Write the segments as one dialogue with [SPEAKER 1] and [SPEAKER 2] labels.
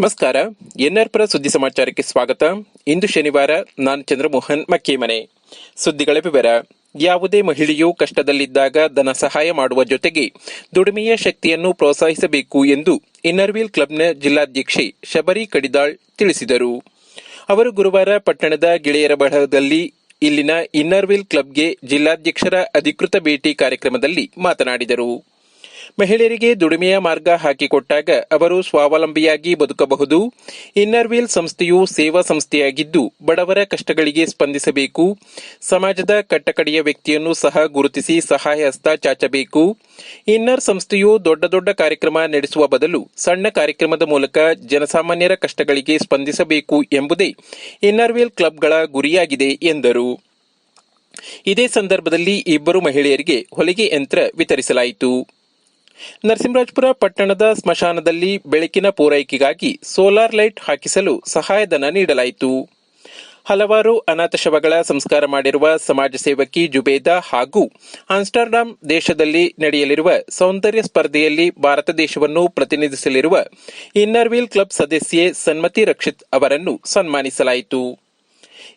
[SPEAKER 1] ನಮಸ್ಕಾರ. ಎನ್ಆರ್ ಪರ ಸುದ್ದಿ ಸಮಾಚಾರಕ್ಕೆ ಸ್ವಾಗತ. ಇಂದು ಶನಿವಾರ, ನಾನು ಚಂದ್ರಮೋಹನ್ ಮಕ್ಕೇಮನೆ. ಸುದ್ದಿಗಳ ವಿವರ. ಯಾವುದೇ ಮಹಿಳೆಯು ಕಷ್ಟದಲ್ಲಿದ್ದಾಗ ಧನ ಸಹಾಯ ಮಾಡುವ ಜೊತೆಗೆ ದುಡಿಮೆಯ ಶಕ್ತಿಯನ್ನು ಪ್ರೋತ್ಸಾಹಿಸಬೇಕು ಎಂದು ಇನ್ನರ್ವೀಲ್ ಕ್ಲಬ್ನ ಜಿಲ್ಲಾಧ್ಯಕ್ಷೆ ಶಬರಿ ಕಡಿದಾಳ್ ತಿಳಿಸಿದರು. ಅವರು ಗುರುವಾರ ಪಟ್ಟಣದ ಗೆಳೆಯರ ಬಳಗದಲ್ಲಿ ಇಲ್ಲಿನ ಇನ್ನರ್ವೀಲ್ ಕ್ಲಬ್ಗೆ ಜಿಲ್ಲಾಧ್ಯಕ್ಷರ ಅಧಿಕೃತ ಭೇಟಿ ಕಾರ್ಯಕ್ರಮದಲ್ಲಿ ಮಾತನಾಡಿದರು. ಮಹಿಳೆಯರಿಗೆ ದುಡಿಮೆಯ ಮಾರ್ಗ ಹಾಕಿಕೊಟ್ಟಾಗ ಅವರು ಸ್ವಾವಲಂಬಿಯಾಗಿ ಬದುಕಬಹುದು. ಇನ್ನರ್ ವೀಲ್ ಸಂಸ್ಥೆಯು ಸೇವಾ ಸಂಸ್ಥೆಯಾಗಿದ್ದು, ಬಡವರ ಕಷ್ಟಗಳಿಗೆ ಸ್ಪಂದಿಸಬೇಕು. ಸಮಾಜದ ಕಟ್ಟಕಡೆಯ ವ್ಯಕ್ತಿಯನ್ನು ಸಹ ಗುರುತಿಸಿ ಸಹಾಯ ಹಸ್ತ ಚಾಚಬೇಕು. ಇನ್ನರ್ ಸಂಸ್ಥೆಯು ದೊಡ್ಡ ದೊಡ್ಡ ಕಾರ್ಯಕ್ರಮ ನಡೆಸುವ ಬದಲು ಸಣ್ಣ ಕಾರ್ಯಕ್ರಮದ ಮೂಲಕ ಜನಸಾಮಾನ್ಯರ ಕಷ್ಟಗಳಿಗೆ ಸ್ಪಂದಿಸಬೇಕು ಎಂಬುದೇ ಇನ್ನರ್ ವೀಲ್ ಕ್ಲಬ್ಗಳ ಗುರಿಯಾಗಿದೆ ಎಂದರು. ಇದೇ ಸಂದರ್ಭದಲ್ಲಿ ಇಬ್ಬರು ಮಹಿಳೆಯರಿಗೆ ಹೊಲಿಗೆ ಯಂತ್ರ ವಿತರಿಸಲಾಯಿತು. ನರಸಿಂಹರಾಜಪುರ ಪಟ್ಟಣದ ಸ್ಮಶಾನದಲ್ಲಿ ಬೆಳಕಿನ ಪೂರೈಕೆಗಾಗಿ ಸೋಲಾರ್ ಲೈಟ್ ಹಾಕಿಸಲು ಸಹಾಯಧನ ನೀಡಲಾಯಿತು. ಹಲವಾರು ಅನಾಥ ಶವಗಳ ಸಂಸ್ಕಾರ ಮಾಡಿರುವ ಸಮಾಜ ಸೇವಕಿ ಜುಬೇದಾ ಹಾಗೂ ಆಮ್ಸ್ಟರ್ಡಾಮ್ ದೇಶದಲ್ಲಿ ನಡೆಯಲಿರುವ ಸೌಂದರ್ಯ ಸ್ಪರ್ಧೆಯಲ್ಲಿ ಭಾರತ ದೇಶವನ್ನು ಪ್ರತಿನಿಧಿಸಲಿರುವ ಇನ್ನರ್ ವೀಲ್ ಕ್ಲಬ್ ಸದಸ್ಯೆ ಸನ್ಮತಿ ರಕ್ಷಿತ್ ಅವರನ್ನು ಸನ್ಮಾನಿಸಲಾಯಿತು.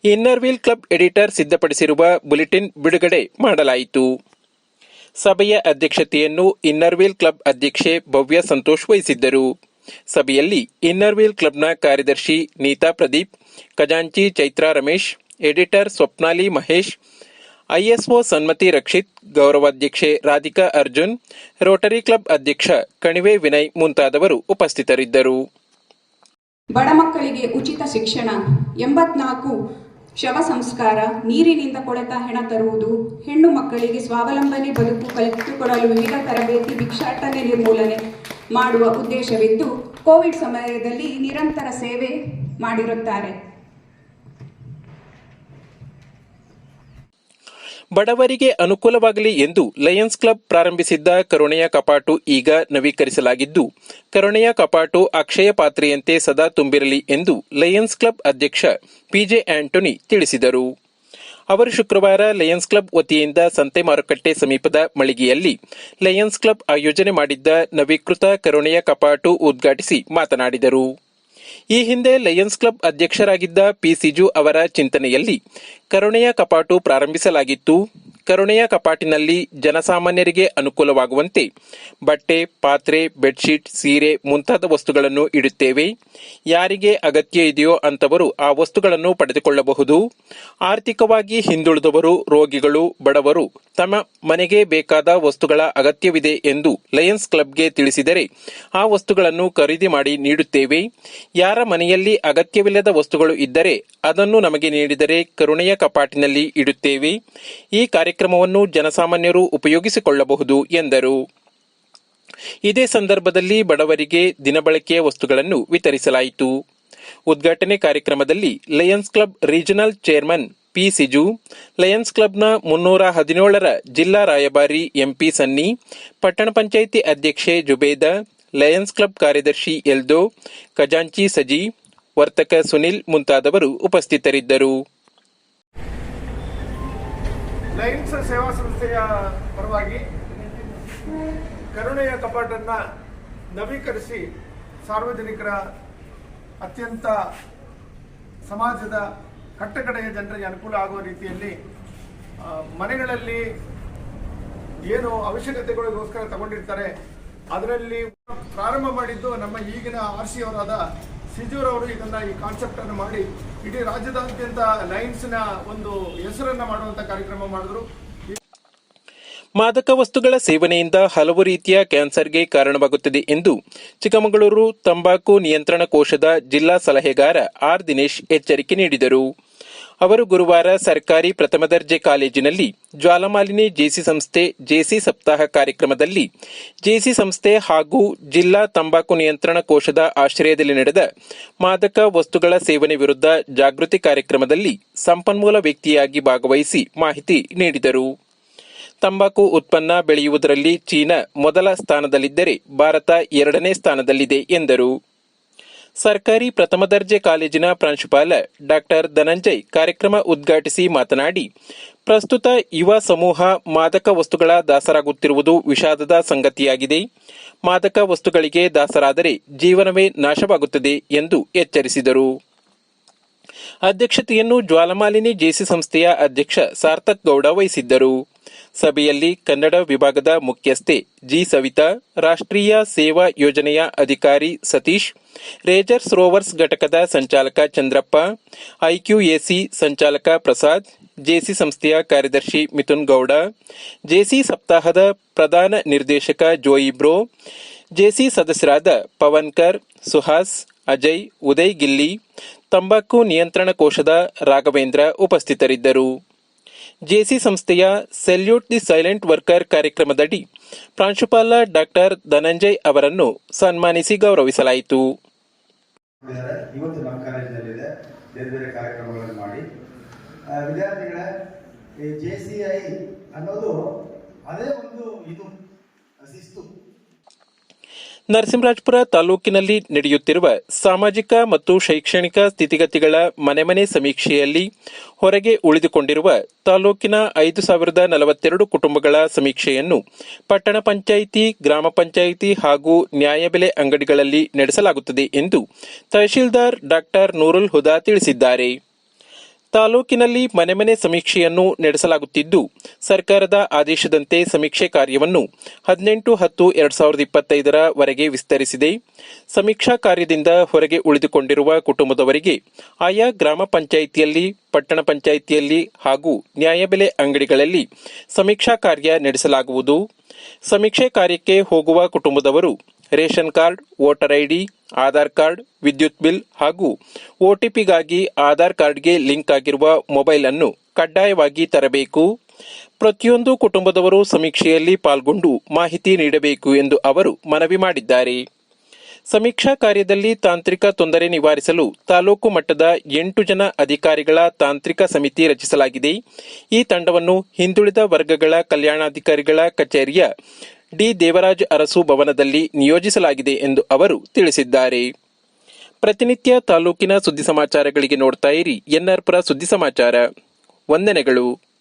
[SPEAKER 1] ಇನ್ನರ್ ವೀಲ್ ಕ್ಲಬ್ ಎಡಿಟರ್ ಸಿದ್ಧಪಡಿಸಿರುವ ಬುಲೆಟಿನ್ ಬಿಡುಗಡೆ ಮಾಡಲಾಯಿತು. ಸಭೆಯ ಅಧ್ಯಕ್ಷತೆಯನ್ನು ಇನ್ನರ್ವೀಲ್ ಕ್ಲಬ್ ಅಧ್ಯಕ್ಷೆ ಭವ್ಯ ಸಂತೋಷ್ ವಹಿಸಿದ್ದರು. ಸಭೆಯಲ್ಲಿ ಇನ್ನರ್ವೀಲ್ ಕ್ಲಬ್ನ ಕಾರ್ಯದರ್ಶಿ ನೀತಾ ಪ್ರದೀಪ್, ಖಜಾಂಚಿ ಚೈತ್ರಾ ರಮೇಶ್, ಎಡಿಟರ್ ಸ್ವಪ್ನಾಲಿ ಮಹೇಶ್, ಐಎಸ್ಒ ಸನ್ಮತಿ ರಕ್ಷಿತ್, ಗೌರವಾಧ್ಯಕ್ಷೆ ರಾಧಿಕಾ ಅರ್ಜುನ್, ರೋಟರಿ ಕ್ಲಬ್ ಅಧ್ಯಕ್ಷ ಕಣಿವೆ ವಿನಯ್ ಮುಂತಾದವರು ಉಪಸ್ಥಿತರಿದ್ದರು.
[SPEAKER 2] ಬಡ ಮಕ್ಕಳಿಗೆ ಉಚಿತ ಶಿಕ್ಷಣ ಎಂಬತ್ನಾಲ್ಕು ಶವ ಸಂಸ್ಕಾರ, ನೀರಿನಿಂದ ಕೊಳೆತ ಹೆಣ ತರುವುದು, ಹೆಣ್ಣು ಮಕ್ಕಳಿಗೆ ಸ್ವಾವಲಂಬನೆ, ಬದುಕು ಕಲಿತುಕೊಡಲು ವಿವಿಧ ತರಬೇತಿ, ಭಿಕ್ಷಾಟನೆ, ನಿರ್ಮೂಲನೆ ಮಾಡುವ ಉದ್ದೇಶವಿದ್ದು, ಕೋವಿಡ್ ಸಮಯದಲ್ಲಿ ನಿರಂತರ ಸೇವೆ ಮಾಡಿರುತ್ತಾರೆ.
[SPEAKER 1] ಬಡವರಿಗೆ ಅನುಕೂಲವಾಗಲಿ ಎಂದು ಲಯನ್ಸ್ ಕ್ಲಬ್ ಪ್ರಾರಂಭಿಸಿದ್ದ ಕರುಣೆಯ ಕಪಾಟು ಈಗ ನವೀಕರಿಸಲಾಗಿದ್ದು, ಕರುಣೆಯ ಕಪಾಟು ಅಕ್ಷಯ ಪಾತ್ರೆಯಂತೆ ಸದಾ ತುಂಬಿರಲಿ ಎಂದು ಲಯನ್ಸ್ ಕ್ಲಬ್ ಅಧ್ಯಕ್ಷ ಪಿಜೆ ಆಂಟೋನಿ ತಿಳಿಸಿದರು. ಅವರು ಶುಕ್ರವಾರ ಲಯನ್ಸ್ ಕ್ಲಬ್ ವತಿಯಿಂದ ಸಂತೆ ಮಾರುಕಟ್ಟೆ ಸಮೀಪದ ಮಳಿಗೆಯಲ್ಲಿ ಲಯನ್ಸ್ ಕ್ಲಬ್ ಆಯೋಜನೆ ಮಾಡಿದ್ದ ನವೀಕೃತ ಕರುಣೆಯ ಕಪಾಟು ಉದ್ಘಾಟಿಸಿ ಮಾತನಾಡಿದರು. ಈ ಹಿಂದೆ ಲಯನ್ಸ್ ಕ್ಲಬ್ ಅಧ್ಯಕ್ಷರಾಗಿದ್ದ ಪಿ ಸಿಜು ಅವರ ಚಿಂತನೆಯಲ್ಲಿ ಕರುಣೆಯ ಕಪಾಟು ಪ್ರಾರಂಭಿಸಲಾಗಿತ್ತು. ಕರುಣೆಯ ಕಪಾಟಿನಲ್ಲಿ ಜನಸಾಮಾನ್ಯರಿಗೆ ಅನುಕೂಲವಾಗುವಂತೆ ಬಟ್ಟೆ, ಪಾತ್ರೆ, ಬೆಡ್ಶೀಟ್, ಸೀರೆ ಮುಂತಾದ ವಸ್ತುಗಳನ್ನು ಇಡುತ್ತೇವೆ. ಯಾರಿಗೆ ಅಗತ್ಯ ಇದೆಯೋ ಅಂತವರು ಆ ವಸ್ತುಗಳನ್ನು ಪಡೆದುಕೊಳ್ಳಬಹುದು. ಆರ್ಥಿಕವಾಗಿ ಹಿಂದುಳಿದವರು, ರೋಗಿಗಳು, ಬಡವರು ತಮ್ಮ ಮನೆಗೆ ಬೇಕಾದ ವಸ್ತುಗಳ ಅಗತ್ಯವಿದೆ ಎಂದು ಲಯನ್ಸ್ ಕ್ಲಬ್ಗೆ ತಿಳಿಸಿದರೆ ಆ ವಸ್ತುಗಳನ್ನು ಖರೀದಿ ಮಾಡಿ ನೀಡುತ್ತೇವೆ. ಯಾರ ಮನೆಯಲ್ಲಿ ಅಗತ್ಯವಿಲ್ಲದ ವಸ್ತುಗಳು ಇದ್ದರೆ ಅದನ್ನು ನಮಗೆ ನೀಡಿದರೆ ಕರುಣೆಯ ಕಪಾಟಿನಲ್ಲಿ ಇಡುತ್ತೇವೆ. ಈ ಕಾರ್ಯಕ್ರಮವನ್ನು ಜನಸಾಮಾನ್ಯರು ಉಪಯೋಗಿಸಿಕೊಳ್ಳಬಹುದು, ಎಂದರು. ಇದೇ ಸಂದರ್ಭದಲ್ಲಿ ಬಡವರಿಗೆ ದಿನಬಳಕೆಯ ವಸ್ತುಗಳನ್ನು ವಿತರಿಸಲಾಯಿತು. ಉದ್ಘಾಟನೆ ಕಾರ್ಯಕ್ರಮದಲ್ಲಿ Lions club regional chairman P Siju, Lions ಕ್ಲಬ್ನ ಮುನ್ನೂರ ಹದಿನೇಳರ ಜಿಲ್ಲಾ ರಾಯಭಾರಿ ಎಂಪಿ ಸನ್ನಿ, ಪಟ್ಟಣ ಪಂಚಾಯಿತಿ ಅಧ್ಯಕ್ಷೆ ಜುಬೇದ, ಲಯನ್ಸ್ ಕ್ಲಬ್ ಕಾರ್ಯದರ್ಶಿ ಎಲ್ದೋ, ಖಜಾಂಚಿ ಸಜಿ, ವರ್ತಕ ಸುನಿಲ್ ಮುಂತಾದವರು ಉಪಸ್ಥಿತರಿದ್ದರು.
[SPEAKER 3] ಲಯನ್ಸ್ ಸೇವಾ ಸಂಸ್ಥೆಯ ಪರವಾಗಿ ಕರುಣೆಯ ಕಪಾಟನ್ನ ನವೀಕರಿಸಿ ಸಾರ್ವಜನಿಕರ ಅತ್ಯಂತ ಸಮಾಜದ ಕಟ್ಟಕಡೆಯ ಜನರಿಗೆ ಅನುಕೂಲ ಆಗುವ ರೀತಿಯಲ್ಲಿ ಮನೆಗಳಲ್ಲಿ ಏನು ಅವಶ್ಯಕತೆಗಳಿಗೋಸ್ಕರ ತಗೊಂಡಿರ್ತಾರೆ, ಅದರಲ್ಲಿ ಪ್ರಾರಂಭ ಮಾಡಿದ್ದು ನಮ್ಮ ಈಗಿನ ಆರ್ ಸಿ ಅವರಾದ ಸಿಜೂರವರು ಇದನ್ನ ಈ ಕಾನ್ಸೆಪ್ಟ್ ಅನ್ನು ಮಾಡಿ ಇಡೀ ರಾಜ್ಯದಾದ್ಯಂತ ನ ಒಂದು ಹೆಸರನ್ನ ಮಾಡುವಂತ ಕಾರ್ಯಕ್ರಮ ಮಾಡಿದ್ರು.
[SPEAKER 1] ಮಾದಕ ವಸ್ತುಗಳ ಸೇವನೆಯಿಂದ ಹಲವು ರೀತಿಯ ಕ್ಯಾನ್ಸರ್ಗೆ ಕಾರಣವಾಗುತ್ತದೆ ಎಂದು ಚಿಕ್ಕಮಗಳೂರು ತಂಬಾಕು ನಿಯಂತ್ರಣ ಕೋಶದ ಜಿಲ್ಲಾ ಸಲಹೆಗಾರ ಆರ್ ದಿನೇಶ್ ಎಚ್ಚರಿಕೆ ನೀಡಿದರು. ಅವರು ಗುರುವಾರ ಸರ್ಕಾರಿ ಪ್ರಥಮ ದರ್ಜೆ ಕಾಲೇಜಿನಲ್ಲಿ ಜ್ವಾಲಾಮಾಲಿನಿ ಜೇಸಿ ಸಂಸ್ಥೆ ಜೇಸಿ ಸಪ್ತಾಹ ಕಾರ್ಯಕ್ರಮದಲ್ಲಿ ಜೇಸಿ ಸಂಸ್ಥೆ ಹಾಗೂ ಜಿಲ್ಲಾ ತಂಬಾಕು ನಿಯಂತ್ರಣ ಕೋಶದ ಆಶ್ರಯದಲ್ಲಿ ನಡೆದ ಮಾದಕ ವಸ್ತುಗಳ ಸೇವನೆ ವಿರುದ್ಧ ಜಾಗೃತಿ ಕಾರ್ಯಕ್ರಮದಲ್ಲಿ ಸಂಪನ್ಮೂಲ ವ್ಯಕ್ತಿಯಾಗಿ ಭಾಗವಹಿಸಿ ಮಾಹಿತಿ ನೀಡಿದರು. ತಂಬಾಕು ಉತ್ಪನ್ನ ಬೆಳೆಯುವುದರಲ್ಲಿ ಚೀನಾ ಮೊದಲ ಸ್ಥಾನದಲ್ಲಿದ್ದರೆ ಭಾರತ ಎರಡನೇ ಸ್ಥಾನದಲ್ಲಿದೆ ಎಂದರು. ಸರ್ಕಾರಿ ಪ್ರಥಮ ದರ್ಜೆ ಕಾಲೇಜಿನ ಪ್ರಾಂಶುಪಾಲ ಡಾಕ್ಟರ್ ಧನಂಜಯ್ ಕಾರ್ಯಕ್ರಮ ಉದ್ಘಾಟಿಸಿ ಮಾತನಾಡಿ, ಪ್ರಸ್ತುತ ಯುವ ಸಮೂಹ ಮಾದಕ ವಸ್ತುಗಳ ದಾಸರಾಗುತ್ತಿರುವುದು ವಿಷಾದದ ಸಂಗತಿಯಾಗಿದೆ. ಮಾದಕ ವಸ್ತುಗಳಿಗೆ ದಾಸರಾದರೆ ಜೀವನವೇ ನಾಶವಾಗುತ್ತದೆ ಎಂದು ಎಚ್ಚರಿಸಿದರು. ಅಧ್ಯಕ್ಷತೆಯನ್ನು ಜ್ವಾಲಮಾಲಿನಿ ಜೇಸಿ ಸಂಸ್ಥೆಯ ಅಧ್ಯಕ್ಷ ಸಾರ್ಥಕ್ ಗೌಡ ವಹಿಸಿದ್ದರು. ಸಭೆಯಲ್ಲಿ ಕನ್ನಡ ವಿಭಾಗದ ಮುಖ್ಯಸ್ಥೆ ಜಿ ಸವಿತಾ, ರಾಷ್ಟ್ರೀಯ ಸೇವಾ ಯೋಜನೆಯ ಅಧಿಕಾರಿ ಸತೀಶ್, ರೇಜರ್ಸ್ ರೋವರ್ಸ್ ಘಟಕದ ಸಂಚಾಲಕ ಚಂದ್ರಪ್ಪ, ಐಕ್ಯೂಎಸಿ ಸಂಚಾಲಕ ಪ್ರಸಾದ್, ಜೇಸಿ ಸಂಸ್ಥೆಯ ಕಾರ್ಯದರ್ಶಿ ಮಿಥುನ್ ಗೌಡ, ಜೇಸಿ ಸಪ್ತಾಹದ ಪ್ರಧಾನ ನಿರ್ದೇಶಕ ಜೋಯಿ ಬ್ರೋ, ಜೇಸಿ ಸದಸ್ಯರಾದ ಪವನ್ಕರ್, ಸುಹಾಸ್, ಅಜಯ್, ಉದಯ್ ಗಿಲ್ಲಿ, ತಂಬಾಕು ನಿಯಂತ್ರಣ ಕೋಶದ ರಾಘವೇಂದ್ರ ಉಪಸ್ಥಿತರಿದ್ದರು. ಜೇಸಿ ಸಂಸ್ಥೆಯ ಸೆಲ್ಯೂಟ್ ದಿ ಸೈಲೆಂಟ್ ವರ್ಕರ್ ಕಾರ್ಯಕ್ರಮದಡಿ ಪ್ರಾಂಶುಪಾಲ ಡಾಕ್ಟರ್ ಧನಂಜಯ್ ಅವರನ್ನು ಸನ್ಮಾನಿಸಿ ಗೌರವಿಸಲಾಯಿತು.
[SPEAKER 4] ಇವತ್ತು ನಮ್ಮ ಕಾರ್ಯಕ್ರಮಗಳನ್ನು ಮಾಡಿ. ವಿದ್ಯಾರ್ಥಿಗಳ ಅನ್ನೋದು ಅದೇ ಒಂದು ಇದು ಶಿಸ್ತು.
[SPEAKER 1] ನರಸಿಂಹರಾಜಪುರ ತಾಲೂಕಿನಲ್ಲಿ ನಡೆಯುತ್ತಿರುವ ಸಾಮಾಜಿಕ ಮತ್ತು ಶೈಕ್ಷಣಿಕ ಸ್ಥಿತಿಗತಿಗಳ ಮನೆ ಮನೆ ಸಮೀಕ್ಷೆಯಲ್ಲಿ ಹೊರಗೆ ಉಳಿದುಕೊಂಡಿರುವ ತಾಲೂಕಿನ ಐದು ಸಾವಿರದ ನಲವತ್ತೆರಡು ಕುಟುಂಬಗಳ ಸಮೀಕ್ಷೆಯನ್ನು ಪಟ್ಟಣ ಪಂಚಾಯಿತಿ, ಗ್ರಾಮ ಪಂಚಾಯಿತಿ ಹಾಗೂ ನ್ಯಾಯಬೆಲೆ ಅಂಗಡಿಗಳಲ್ಲಿ ನಡೆಸಲಾಗುತ್ತದೆ ಎಂದು ತಹಶೀಲ್ದಾರ್ ಡಾಕ್ಟರ್ ನೂರುಲ್ ಹುದಾ ತಿಳಿಸಿದ್ದಾರೆ. ತಾಲೂಕಿನಲ್ಲಿ ಮನೆ ಮನೆ ಸಮೀಕ್ಷೆಯನ್ನು ನಡೆಸಲಾಗುತ್ತಿದ್ದು, ಸರ್ಕಾರದ ಆದೇಶದಂತೆ ಸಮೀಕ್ಷೆ ಕಾರ್ಯವನ್ನು ಹದಿನೆಂಟು ಹತ್ತು ಎರಡ್ ಸಾವಿರದ ಇಪ್ಪತ್ತೈದರ ವರೆಗೆ ವಿಸ್ತರಿಸಿದೆ. ಸಮೀಕ್ಷಾ ಕಾರ್ಯದಿಂದ ಹೊರಗೆ ಉಳಿದುಕೊಂಡಿರುವ ಕುಟುಂಬದವರಿಗೆ ಆಯಾ ಗ್ರಾಮ ಪಂಚಾಯಿತಿಯಲ್ಲಿ, ಪಟ್ಟಣ ಪಂಚಾಯಿತಿಯಲ್ಲಿ ಹಾಗೂ ನ್ಯಾಯಬೆಲೆ ಅಂಗಡಿಗಳಲ್ಲಿ ಸಮೀಕ್ಷಾ ಕಾರ್ಯ ನಡೆಸಲಾಗುವುದು. ಸಮೀಕ್ಷೆ ಕಾರ್ಯಕ್ಕೆ ಹೋಗುವ ಕುಟುಂಬದವರು ration card, voter ID Aadhaar card, ವಿದ್ಯುತ್ ಬಿಲ್ ಹಾಗೂ ಒಟಿಪಿಗಾಗಿ ಆಧಾರ್ ಕಾರ್ಡ್ಗೆ ಲಿಂಕ್ ಆಗಿರುವ ಮೊಬೈಲ್ ಅನ್ನು ಕಡ್ಡಾಯವಾಗಿ ತರಬೇಕು. ಪ್ರತಿಯೊಂದು ಕುಟುಂಬದವರು ಸಮೀಕ್ಷೆಯಲ್ಲಿ ಪಾಲ್ಗೊಂಡು ಮಾಹಿತಿ ನೀಡಬೇಕು ಎಂದು ಅವರು ಮನವಿ ಮಾಡಿದ್ದಾರೆ. ಸಮೀಕ್ಷಾ ಕಾರ್ಯದಲ್ಲಿ ತಾಂತ್ರಿಕ ತೊಂದರೆ ನಿವಾರಿಸಲು ತಾಲೂಕು ಮಟ್ಟದ ಎಂಟು ಜನ ಅಧಿಕಾರಿಗಳ ತಾಂತ್ರಿಕ ಸಮಿತಿ ರಚಿಸಲಾಗಿದೆ. ಈ ತಂಡವನ್ನು ಹಿಂದುಳಿದ ವರ್ಗಗಳ ಕಲ್ಯಾಣಾಧಿಕಾರಿಗಳ ಕಚೇರಿಯ ಡಿ. ದೇವರಾಜ್ ಅರಸು ಭವನದಲ್ಲಿ ನಿಯೋಜಿಸಲಾಗಿದೆ ಎಂದು ಅವರು ತಿಳಿಸಿದ್ದಾರೆ. ಪ್ರತಿನಿತ್ಯ ತಾಲೂಕಿನ ಸುದ್ದಿ ಸಮಾಚಾರಗಳಿಗೆ ನೋಡ್ತಾ ಇರಿ ಎನ್ಆರ್ಪುರ ಸುದ್ದಿ ಸಮಾಚಾರ. ವಂದನೆಗಳು.